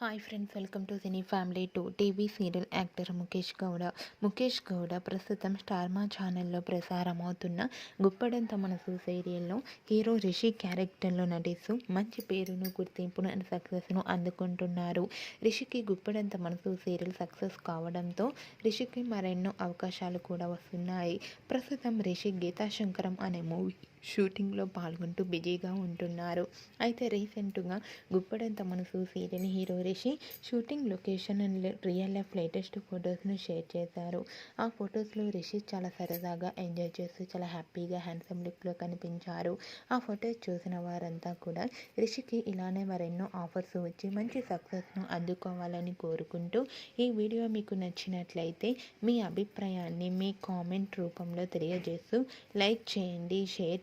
Hi friends welcome to cine family two TV serial actor Mukesh Gowda Mukesh Gowda ప్రస్తుతం స్టార్మా ఛానల్లో ప్రసారమవుతున్న గుప్పడంత మనసు సీరియల్లో hero Rishi క్యారెక్టర్లో నటిస్తూ మంచి పేరును గుర్తింపును అండ్ సక్సెస్ను అందుకుంటున్నారు. రిషికి గుప్పడంత మనసు సీరియల్ సక్సెస్ కావడంతో రిషికి మరెన్నో అవకాశాలు కూడా వస్తున్నాయి. ప్రస్తుతం రిషి గీతాశంకరం అనే మూవీ షూటింగ్లో పాల్గొంటూ బిజీగా ఉంటున్నారు. అయితే రీసెంట్గా Guppedantha Manasu serial hero Rishi shooting location and real life latest ఫొటోస్ను share చేశారు. ఆ ఫొటోస్లో రిషి చాలా సరదాగా ఎంజాయ్ చేస్తూ చాలా హ్యాపీగా హ్యాండ్సమ్ లుక్లో కనిపించారు. ఆ ఫొటోస్ చూసిన వారంతా కూడా రిషికి ఇలానే మరెన్నో ఆఫర్స్ వచ్చి మంచి సక్సెస్ను అందుకోవాలని కోరుకుంటూ ఈ వీడియో మీకు నచ్చినట్లయితే మీ అభిప్రాయాన్ని మీ కామెంట్ రూపంలో తెలియజేస్తూ లైక్ చేయండి షేర్